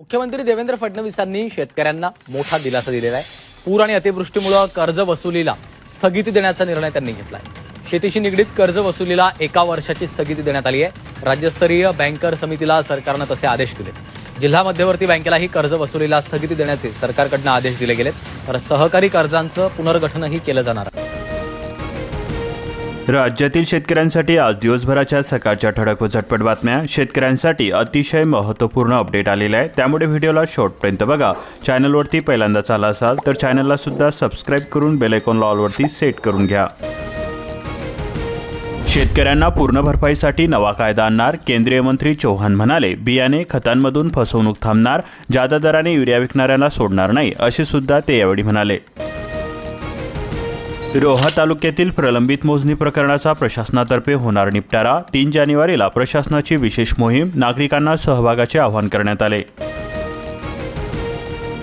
मुख्यमंत्री देवेंद्र फडणवीसांनी शेतकऱ्यांना मोठा दिलासा दिलेला आहे. पूर आणि अतिवृष्टीमुळे कर्ज वसुलीला स्थगिती देण्याचा निर्णय त्यांनी घेतला आहे शेतीशी निगडीत कर्ज वसुलीला एका वर्षाची स्थगिती देण्यात आली आहे. राज्यस्तरीय बँकर समितीला सरकारनं तसे आदेश दिले. जिल्हा मध्यवर्ती बँकेलाही कर्ज वसुलीला स्थगिती देण्याचे सरकारकडनं आदेश दिले गेलेत. तर सहकारी कर्जांचं पुनर्गठनही केलं जाणार आहे. राज्यातील शेतकऱ्यांसाठी आज दिवसभराच्या सकाळच्या ठळक व झटपट बातम्या. शेतकऱ्यांसाठी अतिशय महत्त्वपूर्ण अपडेट आलेला आहे. त्यामुळे व्हिडिओला शॉर्टपर्यंत बघा. चॅनलवरती पहिल्यांदा आला असाल तर चॅनलला सुद्धा सबस्क्राईब करून बेलायकॉन लॉलवरती सेट करून घ्या. शेतकऱ्यांना पूर्ण भरपाईसाठी नवा कायदा आणणार. केंद्रीय मंत्री चौहान म्हणाले बियाणे खतांमधून फसवणूक थांबणार. जादा दराने युरिया विकणाऱ्यांना सोडणार नाही असे सुद्धा ते यावेळी म्हणाले. रोहा तालुक्यातील प्रलंबित मोजणी प्रकरणाचा प्रशासनातर्फे होणार निपटारा तीन जानेवारीला प्रशासनाची विशेष मोहीम नागरिकांना सहभागाचे आवाहन करण्यात आले.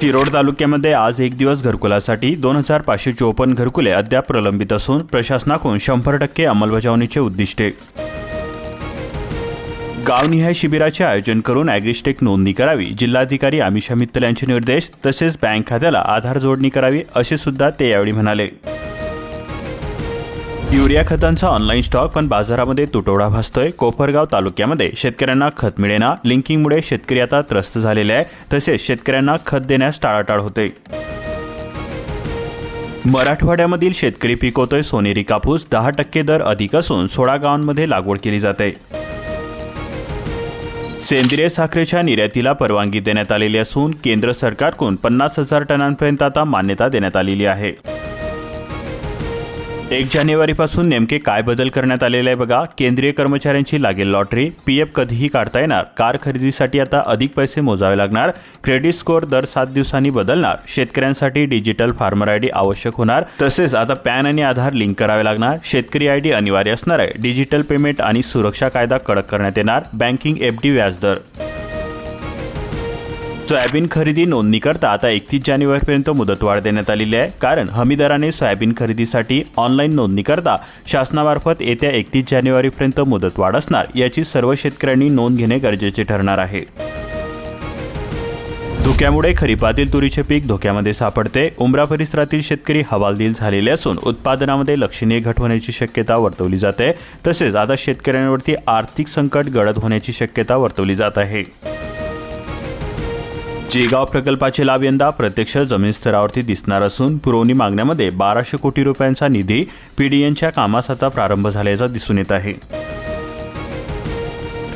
तिरोड तालुक्यामध्ये आज एक दिवस घरकुलासाठी दोन हजार पाचशे चोपन्न घरकुले अद्याप प्रलंबित असून प्रशासनाकडून शंभर टक्के अंमलबजावणीचे उद्दिष्टे. गावनिहाय शिबिराचे आयोजन करून ॲग्रिस्टेक नोंदणी करावी जिल्हाधिकारी आमिषा मित्तल यांचे निर्देश तसेच बँक खात्याला आधार जोडणी करावी असे सुद्धा ते यावेळी म्हणाले. युरिया खतांचा ऑनलाईन स्टॉक पण बाजारामध्ये तुटवडा भासतोय. कोपरगाव तालुक्यामध्ये शेतकऱ्यांना खत मिळेना. लिंकिंगमुळे शेतकरी आता त्रस्त झालेले आहे तसेच शेतकऱ्यांना खत देण्यास टाळाटाळ होते मराठवाड्यामधील शेतकरी पिकवतोय सोनेरी कापूस. दहा टक्के दर अधिक असून सोळा गावांमध्ये लागवड केली जाते. सेंद्रिय साखरेच्या निर्यातीला परवानगी देण्यात आलेली असून केंद्र सरकारकडून पन्नास हजार टनांपर्यंत आता मान्यता देण्यात आलेली आहे. एक जानेवारीपासून नेमके काय बदल करण्यात आलेले आहे बघा. केंद्रीय कर्मचाऱ्यांची लागेल लॉटरी. पी एफ कधीही काढता येणार. कार खरेदीसाठी आता अधिक पैसे मोजावे लागणार. क्रेडिट स्कोअर दर सात दिवसांनी बदलणार. शेतकऱ्यांसाठी डिजिटल फार्मर आय डी आवश्यक होणार. तसेच आता पॅन आणि आधार लिंक करावे लागणार. शेतकरी आय डी अनिवार्य असणार आहे. डिजिटल पेमेंट आणि सुरक्षा कायदा कडक करण्यात येणार. बँकिंग एफ डी व्याजदर. सोयाबीन खरेदी नोंदणीकरता आता एकतीस जानेवारीपर्यंत मुदतवाढ देण्यात आलेली आहे. कारण हमीदराने सोयाबीन खरेदीसाठी ऑनलाईन नोंदणीकरता शासनामार्फत येत्या एकतीस जानेवारीपर्यंत मुदतवाढ असणार याची सर्व शेतकऱ्यांनी नोंद घेणे गरजेचे ठरणार आहे. धुक्यामुळे खरीपातील तुरीचे पीक धोक्यामध्ये सापडते. उमरा परिसरातील शेतकरी हवालदिल झालेले असून उत्पादनामध्ये लक्षणीय घट होण्याची शक्यता वर्तवली जाते. तसेच आता शेतकऱ्यांवरती आर्थिक संकट गडद होण्याची शक्यता वर्तवली जात आहे. जेगाव प्रकल्पाचे लाभ यंदा प्रत्यक्ष जमीन स्तरावरती दिसणार असून पुरवणी मागण्यामध्ये बाराशे कोटी रुपयांचा निधी पीडीएनच्या कामास आता प्रारंभ झाल्याचा दिसून येत आहे.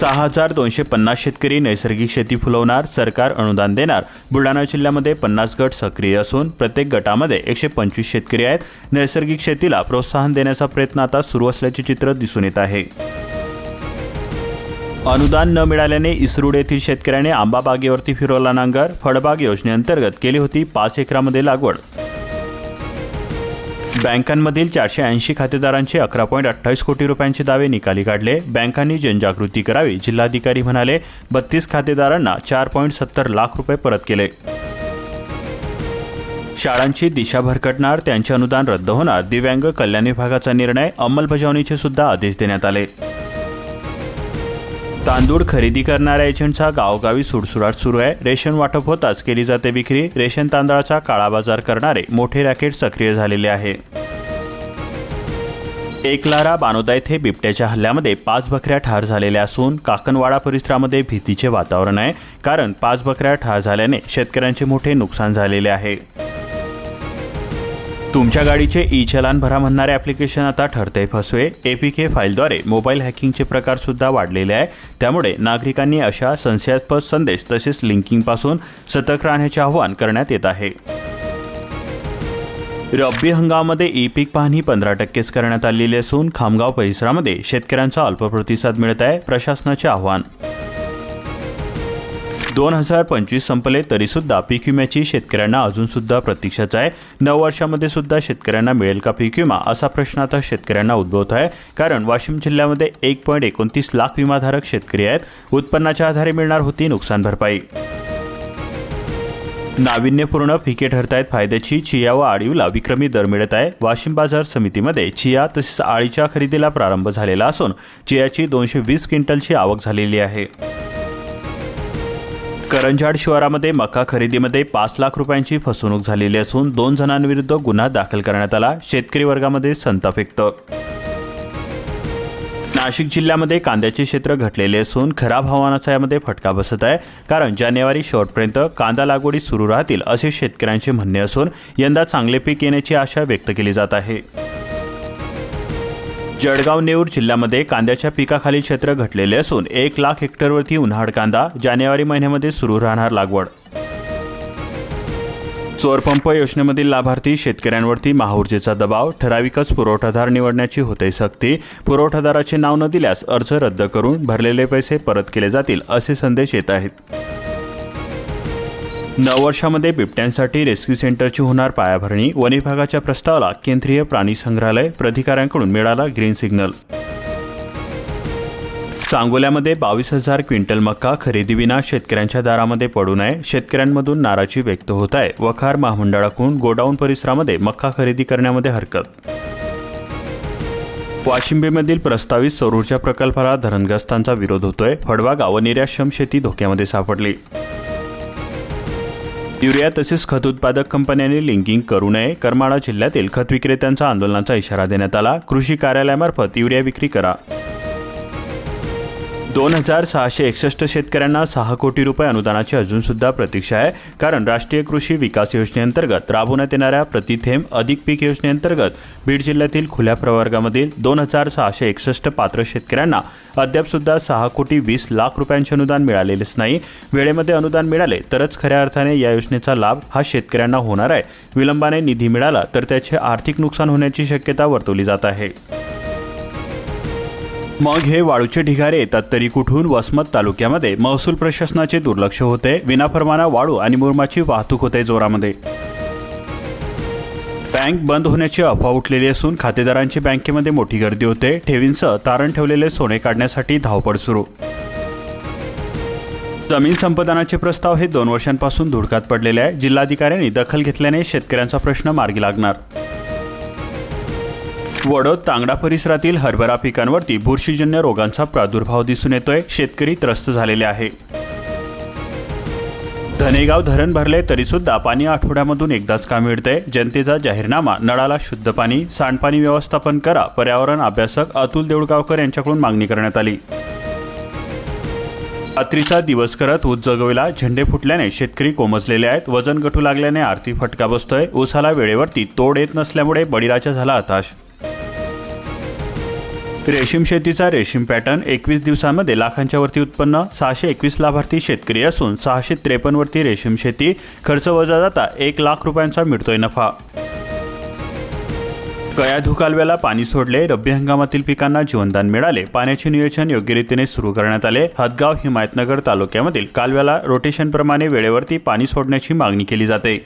सहा हजार दोनशे पन्नास शेतकरी नैसर्गिक शेती फुलवणार सरकार अनुदान देणार. बुलढाणा जिल्ह्यामध्ये पन्नास गट सक्रिय असून प्रत्येक गटामध्ये एकशे पंचवीस शेतकरी आहेत. नैसर्गिक शेतीला प्रोत्साहन देण्याचा प्रयत्न आता सुरू असल्याचे चित्र दिसून येत आहे. अनुदान न मिळाल्याने इसरूड येथील शेतकऱ्याने आंबा बागेवरती फिरवला नांगर फळबाग योजनेअंतर्गत केली होती पाच एकरामध्ये लागवड. बँकांमधील चारशे ऐंशी खातेदारांचे अकरा पॉईंट अठ्ठावीस कोटी रुपयांचे दावे निकाली काढले. बँकांनी जनजागृती करावी जिल्हाधिकारी म्हणाले बत्तीस खातेदारांना चार पॉईंट सत्तर लाख रुपये परत केले. शाळांची दिशा भरकटणार त्यांचे अनुदान रद्द होणार दिव्यांग कल्याण विभागाचा निर्णय अंमलबजावणीचे सुद्धा आदेश देण्यात आले. तांदूळ खरेदी करणाऱ्या एजंटचा गावोगावी सुडसुडाट सुरू आहे. रेशन वाटप होताच केली जाते विक्री. रेशन तांदळाचा काळा बाजार करणारे मोठे रॅकेट सक्रिय झालेले आहे. एकलारा बानोदा येथे बिबट्याच्या हल्ल्यामध्ये पाच बकऱ्या ठार झालेल्या असून काकणवाडा परिसरामध्ये भीतीचे वातावरण आहे. कारण पाच बकऱ्या ठार झाल्याने शेतकऱ्यांचे मोठे नुकसान झालेले आहे. तुमच्या गाडीचे ई चलान भरा म्हणणारे ॲप्लिकेशन आता ठरते फसवे. एपीके फाईलद्वारे मोबाईल हॅकिंगचे प्रकार सुद्धा वाढलेले आहे. त्यामुळे नागरिकांनी अशा संशयास्पद संदेश तसेच लिंकिंगपासून सतर्क राहण्याचे आवाहन करण्यात येत आहे. रब्बी हंगामामध्ये ई पीक पाहणी पंधरा टक्केच करण्यात आलेली असून खामगाव परिसरामध्ये शेतकऱ्यांचा अल्प प्रतिसाद मिळत आहे प्रशासनाचे आव्हान. दोन हजार पंचवीस संपले तरीसुद्धा पीक विम्याची शेतकऱ्यांना अजूनसुद्धा प्रतीक्षाच आहे. नऊ वर्षामध्ये सुद्धा शेतकऱ्यांना मिळेल का पीक विमा? असा प्रश्न आता शेतकऱ्यांना उद्भवत आहे. कारण वाशिम जिल्ह्यामध्ये एक पॉईंट एकोणतीस लाख विमाधारक शेतकरी आहेत. उत्पन्नाच्या आधारे मिळणार होती नुकसान भरपाई. नाविन्यपूर्ण पिके ठरतायत फायद्याची. चिया व आळीवला विक्रमी दर मिळत आहे. वाशिम बाजार समितीमध्ये चिया तसेच आळीच्या खरेदीला प्रारंभ झालेला असून चियाची दोनशे वीस क्विंटलची आवक झालेली आहे. करंजाड शिवारामध्ये मका खरेदीमध्ये पाच लाख रुपयांची फसवणूक झालेली असून दोन जणांविरुद्ध गुन्हा दाखल करण्यात आला. शेतकरी वर्गामध्ये संताप व्यक्त. नाशिक जिल्ह्यामध्ये कांद्याचे क्षेत्र घटलेले असून खराब हवामानाचा यामध्ये फटका बसत आहे. कारण जानेवारी शेवटपर्यंत कांदा लागवडी सुरू राहतील असे शेतकऱ्यांचे म्हणणे असून यंदा चांगले पीक येण्याची आशा व्यक्त केली जात आहे. जळगाव नेऊर जिल्ह्यामध्ये कांद्याच्या पिकाखाली क्षेत्र घटलेले असून एक लाख हेक्टरवरती उन्हाळ कांदा जानेवारी महिन्यामध्ये सुरू राहणार लागवड. चोरपंप योजनेमधील लाभार्थी शेतकऱ्यांवरती महाऊर्जेचा दबाव ठराविकच पुरवठादार निवडण्याची होते सक्ती पुरवठादाराचे नाव न दिल्यास अर्ज रद्द करून भरलेले पैसे परत केले जातील असे संदेश येत आहेत. नववर्षामध्ये बिबट्यांसाठी रेस्क्यू सेंटरची होणार पायाभरणी. वन विभागाच्या प्रस्तावाला केंद्रीय प्राणी संग्रहालय प्राधिकाऱ्यांकडून मिळाला ग्रीन सिग्नल. सांगोल्यामध्ये बावीस हजार क्विंटल मक्का खरेदीविना शेतकऱ्यांच्या दारामध्ये पडू नये. शेतकऱ्यांमधून नाराजी व्यक्त होत आहे. वखार महामंडळाकडून गोडाऊन परिसरामध्ये मक्का खरेदी करण्यामध्ये हरकत. वाशिंबेमधील प्रस्तावित सौर ऊर्जा प्रकल्पाला धरणग्रस्तांचा विरोध होतोय. फडवा गाव शेती धोक्यामध्ये सापडली. युरिया तसेच खत उत्पादक कंपन्यांनी लिंकिंग करू नये. करमाळा जिल्ह्यातील खत विक्रेत्यांचा आंदोलनाचा इशारा देण्यात आला. कृषी कार्यालयामार्फत युरिया विक्री करा. दोन हजार सहाशे एकसष्ट शेतकऱ्यांना सहा कोटी रुपये अनुदानाची अजूनसुद्धा प्रतीक्षा आहे. कारण राष्ट्रीय कृषी विकास योजनेअंतर्गत राबवण्यात येणाऱ्या प्रतिथेंब अधिक पीक योजनेअंतर्गत बीड जिल्ह्यातील खुल्या प्रवर्गामधील दोन हजार सहाशे एकसष्ट पात्र शेतकऱ्यांना अद्यापसुद्धा सहा कोटी वीस लाख रुपयांचे अनुदान मिळालेलेच नाही. वेळेमध्ये अनुदान मिळाले तरच खऱ्या अर्थाने या योजनेचा लाभ हा शेतकऱ्यांना होणार आहे. विलंबाने निधी मिळाला तर त्याचे आर्थिक नुकसान होण्याची शक्यता वर्तवली जात आहे. मग हे वाळूचे ढिगारे येतात तरी कुठून? वसमत तालुक्यामध्ये. महसूल प्रशासनाचे दुर्लक्ष होते. विनाफरमाना वाळू आणि मुरमाची वाहतूक होते जोरामध्ये. बँक बंद होण्याची अफवा उठलेली असून खातेदारांची बँकेमध्ये मोठी गर्दी होते. ठेवींसह तारण ठेवलेले सोने काढण्यासाठी धावपळ सुरू. जमीन संपादनाचे प्रस्ताव हे दोन वर्षांपासून धुडकात पडलेले आहे. जिल्हाधिकाऱ्यांनी दखल घेतल्याने शेतकऱ्यांचा प्रश्न मार्गी लागणार. वडोद तांगडा परिसरातील हरभरा पिकांवरती बुरशीजन्य रोगांचा प्रादुर्भाव दिसून येतोय. शेतकरी त्रस्त झालेले आहे. धनेगाव धरण भरले तरी सुद्धा पाणी आठवड्यामधून एकदाच का मिळते जनतेचा जाहीरनामा नळाला शुद्ध पाणी सांडपाणी व्यवस्थापन करा पर्यावरण अभ्यासक अतुल देऊळगावकर यांच्याकडून मागणी करण्यात आली. रात्रीचा दिवस करत ऊस जगविला झेंडे फुटल्याने शेतकरी कोमजलेले आहेत. वजन गठू लागल्याने आर्थिक फटका बसतोय. ऊसाला वेळेवरती तोड येत नसल्यामुळे बळीराजा झाला हताश. रेशीम शेतीचा रेशीम पॅटर्न एकवीस दिवसांमध्ये लाखांच्या वरती उत्पन्न सहाशे एकवीस लाभार्थी शेतकरी असून सहाशे त्रेपन्न वरती रेशीम शेती खर्च वजा जाता एक लाख रुपयांचा मिळतोय नफा. गया कालव्याला पाणी सोडले रब्बी हंगामातील पिकांना जीवनदान मिळाले पाण्याचे नियोजन योग्य रीतीने सुरू करण्यात आले. हदगाव हिमायतनगर तालुक्यामधील कालव्याला रोटेशनप्रमाणे वेळेवरती पाणी सोडण्याची मागणी केली जाते.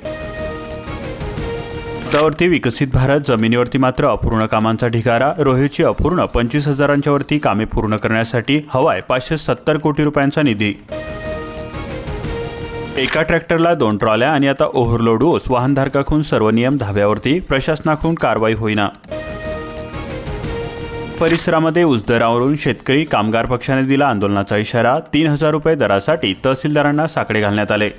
शब्दावरती विकसित भारत जमिनीवरती मात्र अपूर्ण कामांचा ढिगारा रोहितची अपूर्ण पंचवीस हजारांच्या वरती कामे पूर्ण करण्यासाठी हवाय पाचशे सत्तर कोटी रुपयांचा निधी. एका ट्रॅक्टरला दोन ट्रॉल्या आणि आता ओव्हरलोड ओस वाहनधारकाकडून सर्व नियम धाब्यावरती प्रशासनाकडून कारवाई होईना. परिसरामध्ये उजदरावरून शेतकरी कामगार पक्षाने दिला आंदोलनाचा इशारा तीन हजार रुपये दरासाठी तहसीलदारांना साकडे घालण्यात आले.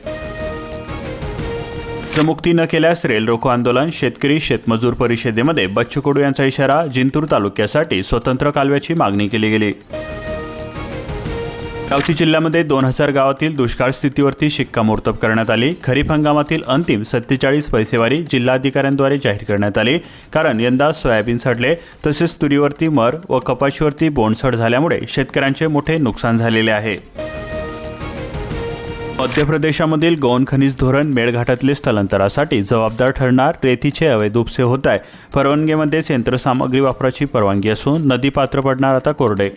जमुक्ती न केल्यास रेल रोको आंदोलन शेतकरी शेतमजूर परिषदेमध्ये बच्चू कडू यांचा इशारा जिंतूर तालुक्यासाठी स्वतंत्र कालव्याची मागणी केली गेली. गावती जिल्ह्यामध्ये दोन हजार गावातील दुष्काळ स्थितीवरती शिक्कामोर्तब करण्यात आली. खरीप हंगामातील अंतिम सत्तेचाळीस पैसेवारी जिल्हाधिकाऱ्यांद्वारे जाहीर करण्यात आली. कारण यंदा सोयाबीन सडले तसेच तुरीवरती मर व कपाशीवरती बोंडसड झाल्यामुळे शेतकऱ्यांचे मोठे नुकसान झालेले आहे. मध्य प्रदेशामधील गौण खनिज धोरण मेळघाटातले स्थलांतरासाठी जबाबदार ठरणार रेतीचे अवैध उपसे होत आहे परवानगीमध्येच यंत्रसामग्री वापराची परवानगी असून नदी पात्र पडणार आता कोरडे.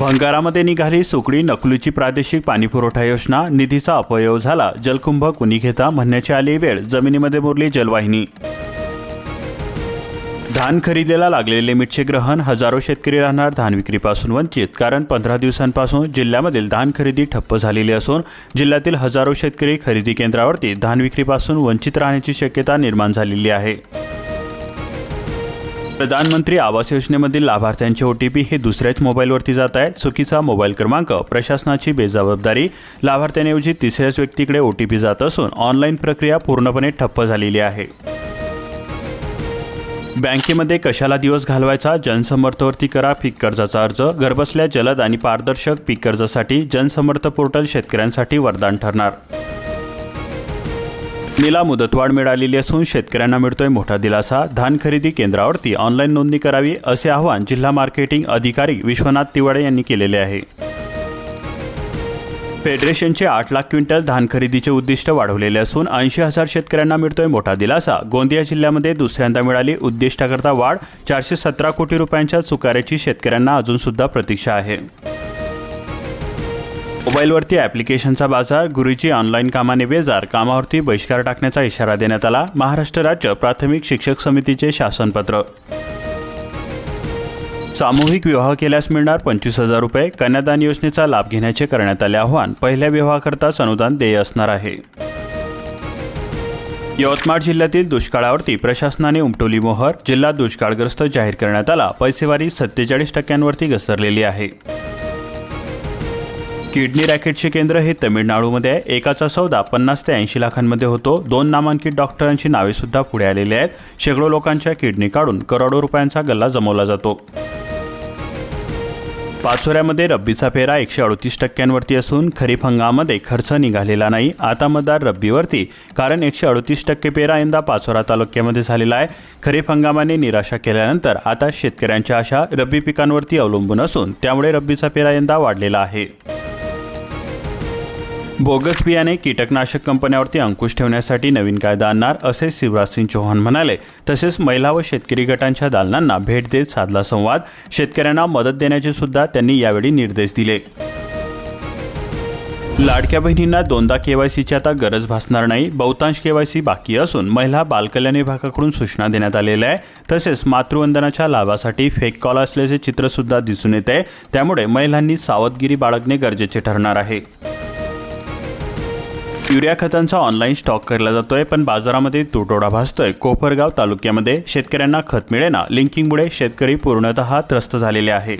भंगारामध्ये निघाली सुकडी नकलूची प्रादेशिक पाणीपुरवठा योजना निधीचा अपयोग झाला. जलकुंभ कुणी घेता म्हणण्याची आली वेळ जमिनीमध्ये मुरली जलवाहिनी. धान खरेदीला लागलेले मिठचे ग्रहण हजारो शेतकरी राहणार धान विक्रीपासून वंचित. कारण पंधरा दिवसांपासून जिल्ह्यामधील धान खरेदी ठप्प झालेली असून जिल्ह्यातील हजारो शेतकरी खरेदी केंद्रावरती धान विक्रीपासून वंचित राहण्याची शक्यता निर्माण झालेली आहे. प्रधानमंत्री आवास योजनेमधील लाभार्थ्यांचे ओटीपी हे दुसऱ्याच मोबाईलवरती जात आहेत. चुकीचा मोबाईल क्रमांक प्रशासनाची बेजबाबदारी लाभार्थ्यांऐवजी तिसऱ्याच व्यक्तीकडे ओटीपी जात असून ऑनलाईन प्रक्रिया पूर्णपणे ठप्प झालेली आहे. बँकेमध्ये कशाला दिवस घालवायचा? जनसमर्थवरती करा पीक कर्जाचा अर्ज. घरबसल्या जलद आणि पारदर्शक पीक कर्जासाठी जनसमर्थ पोर्टल शेतकऱ्यांसाठी वरदान ठरणार. निला मुदतवाढ मिळालेली असून शेतकऱ्यांना मिळतोय मोठा दिलासा. धान खरेदी केंद्रावरती ऑनलाईन नोंदणी करावी असे आवाहन जिल्हा मार्केटिंग अधिकारी विश्वनाथ तिवाडे यांनी केलेले आहे. फेडरेशनचे आठ लाख क्विंटल धान खरेदीचे उद्दिष्ट वाढवलेले असून ऐंशी हजार शेतकऱ्यांना मिळतोय मोठा दिलासा. गोंदिया जिल्ह्यामध्ये दुसऱ्यांदा मिळाली उद्दिष्टाकरता वाढ चारशे सतरा कोटी रुपयांच्या चुकाऱ्याची शेतकऱ्यांना अजूनसुद्धा प्रतीक्षा आहे. मोबाईलवरती ॲप्लिकेशनचा बाजार गुरुजी ऑनलाईन कामाने बेजार कामावरती बहिष्कार टाकण्याचा इशारा देण्यात आला महाराष्ट्र राज्य प्राथमिक शिक्षक समितीचे शासनपत्र. सामूहिक विवाह केल्यास मिळणार पंचवीस हजार रुपये. कन्यादान योजनेचा लाभ घेण्याचे करण्यात आले आव्हान. पहिल्या विवाहाकरताच अनुदान देय असणार आहे. यवतमाळ जिल्ह्यातील दुष्काळावरती प्रशासनाने उमटवली मोहर. जिल्हा दुष्काळग्रस्त जाहीर करण्यात आला. पैसेवारी सत्तेचाळीस टक्क्यांवरती घसरलेली आहे. किडनी रॅकेटचे केंद्र हे तमिळनाडूमध्ये आहे. एकाचा सौदा पन्नास ते ऐंशी लाखांमध्ये होतो. दोन नामांकित डॉक्टरांची नावे सुद्धा पुढे आलेली आहेत. शेकडो लोकांच्या किडनी काढून करोडो रुपयांचा गल्ला जमवला जातो. पाचोऱ्यामध्ये रब्बीचा पेरा एकशे अडतीस टक्क्यांवरती असून खरीप हंगामामध्ये खर्च निघालेला नाही. आता मतदार रब्बीवरती कारण एकशे अडतीस टक्के पेरा यंदा पाचोरा तालुक्यामध्ये झालेला आहे. खरीप हंगामाने निराशा केल्यानंतर आता शेतकऱ्यांच्या आशा रब्बी पिकांवरती अवलंबून असून त्यामुळे रब्बीचा पेरा यंदा वाढलेला आहे. बोगस बियाणे कीटकनाशक कंपन्यावरती अंकुश ठेवण्यासाठी नवीन कायदा आणणार असे शिवराज सिंग चौहान म्हणाले. तसेच महिला व शेतकरी गटांच्या दालनांना भेट देत साधला संवाद. शेतकऱ्यांना मदत देण्याचे सुद्धा त्यांनी यावेळी निर्देश दिले. लाडक्या बहिणींना दोनदा केवायसीची आता गरज भासणार नाही. बहुतांश केवायसी बाकी असून महिला बालकल्याण विभागाकडून सूचना देण्यात आलेल्या आहे. तसेच मातृवंदनाच्या लाभासाठी फेक कॉल असल्याचे चित्रसुद्धा दिसून येते त्यामुळे महिलांनी सावधगिरी बाळगणे गरजेचे ठरणार आहे. युरिया खतांचा ऑनलाईन स्टॉक केला जातोय पण बाजारामध्ये तुटवडा भासतोय. कोपरगाव तालुक्यामध्ये शेतकऱ्यांना खत मिळेना लिंकिंगमुळे शेतकरी पूर्णतः त्रस्त झालेले आहे.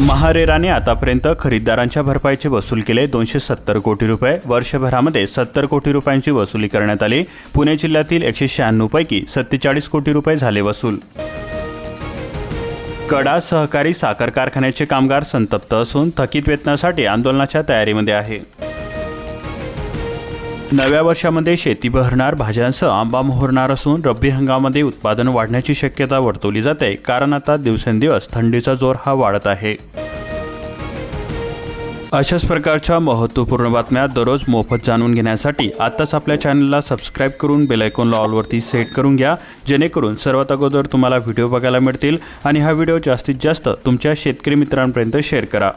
महारेराने आतापर्यंत खरीददारांच्या भरपाईचे वसूल केले दोनशे सत्तर कोटी रुपये. वर्षभरामध्ये सत्तर कोटी रुपयांची वसुली करण्यात आली. पुणे जिल्ह्यातील एकशे शहाण्णवपैकी सत्तेचाळीस कोटी रुपये झाले वसूल. कडा सहकारी साखर कारखान्याचे कामगार संतप्त असून थकीत वेतनासाठी आंदोलनाच्या तयारीमध्ये आहे. नव्या वर्षामध्ये शेती बहरणार भाज्यांसह आंबा मोहरणार असून रब्बी हंगामामध्ये उत्पादन वाढण्याची शक्यता वर्तवली जाते. कारण आता दिवसेंदिवस थंडीचा जोर हा वाढत आहे. अशाच प्रकारच्या महत्त्वपूर्ण बातम्या दररोज मोफत जाणून घेण्यासाठी आत्ताच आपल्या चॅनलला सबस्क्राईब करून बेलायकॉनला ऑलवरती सेट करून घ्या. जेणेकरून सर्वात अगोदर तुम्हाला व्हिडिओ बघायला मिळतील आणि हा व्हिडिओ जास्तीत जास्त तुमच्या शेतकरी मित्रांपर्यंत शेअर करा.